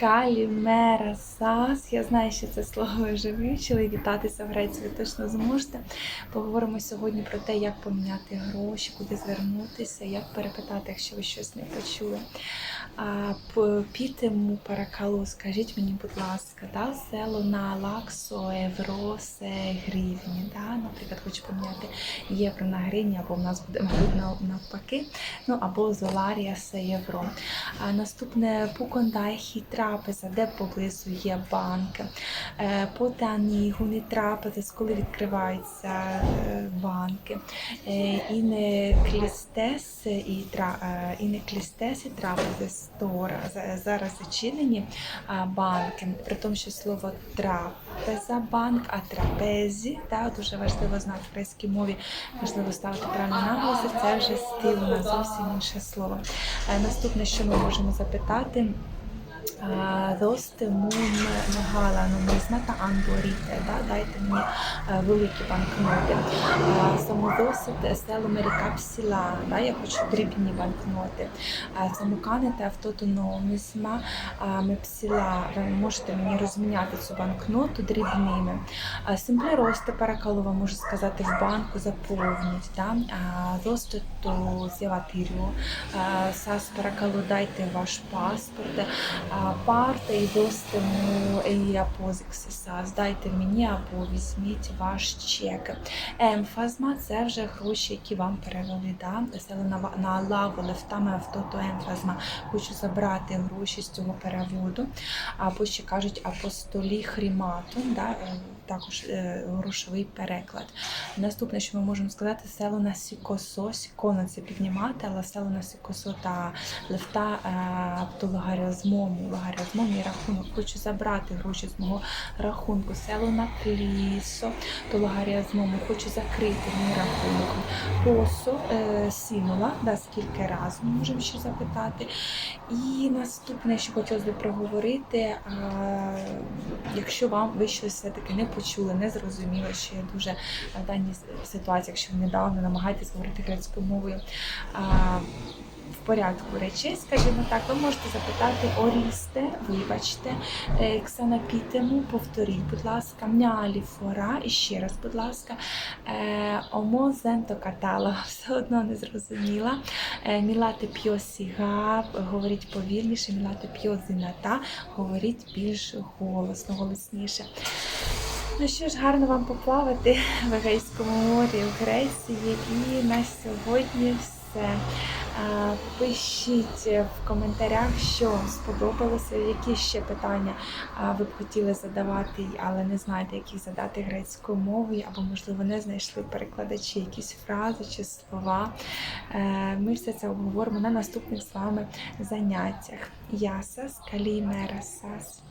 Калімера Сас. Я знаю, що це слово вже вивчили. Вітатися в Греції ви точно зможете. Поговоримо сьогодні про те, як поміняти гроші, куди звернутися, як перепитати, якщо ви щось не почули. Пітему паракалу, скажіть мені, будь ласка, да, село на лаксо, євро, се гривні. Да? Наприклад, хочу поміняти євро на гривні, або в нас буде мабуть навпаки, ну або золарія євро. А наступне Пукондайхі трапеза, де поблизу є банк. Е, Потані гуни трапези, коли відкриваються е, банки. Е, І не клістес і тра і не клістес і трапези стора За- зараз зачинені банки. При тому, що слово трапеза банк, а трапезі, та дуже важливо знати в грецькій мові, важливо ставити правильно наголоси. Це вже стил на зовсім інше слово. Наступне, що ми можемо запитати. Дости мун мегала нумізмата ангоріте, да? дайте мені е, великі банкноти. Самодосить село мерикапсіла, да? я хочу дрібні банкноти. Самуканете автотономізма мепсіла, ви можете мені розміняти цю банкноту дрібними. Симплі росте перекалова, можу сказати, в банку заповніть. Да? Дости то з'яватирю. Сас перекалу дайте ваш паспорт. А, Парта і достиму і апозиксиса. Здайте мені або візьміть ваш чек. Емфазма це вже гроші, які вам перевели. Да? Сели на, лаву лефтами автото емфазма. Хочу забрати гроші з цього переводу. Або ще кажуть апостолі хрімату, да? Також е, грошовий переклад. Наступне, що ми можемо сказати, село на сікосо, сіконо це піднімати, але село на сікосо та лефта е, то логаріазмому, логаріазмом і рахунок. Хочу забрати гроші з мого рахунку. Село на клісо, то логаріазмому. Хочу закрити мій рахунок. Посо, е, сімола, да, скільки разів можемо ще запитати. І наступне, що хотілося б проговорити, а, якщо вам ви щось все-таки не почули, не зрозуміли, що я дуже в даній ситуації, якщо ви недавно намагаєтесь говорити грецькою мовою. В порядку речей, скажімо так, ви можете запитати Орісте, вибачте, е, Ксанапітему, повторіть, будь ласка, мнялі фора, і ще раз, будь ласка, е, Омо зенто катала, все одно не зрозуміла. Е, Мілати пьосіга, говоріть повільніше, мілати пьозіната, говоріть більш голосно, голосніше. Ну що ж, гарно вам поплавати в Егейському морі, в Греції. І на сьогодні все. Пишіть в коментарях, що вам сподобалося, які ще питання ви б хотіли задавати, але не знаєте, які задати грецькою мовою, або, можливо, не знайшли перекладачі якісь фрази чи слова. Е, Ми все це обговоримо на наступних з вами заняттях. Ясас, калімерасас.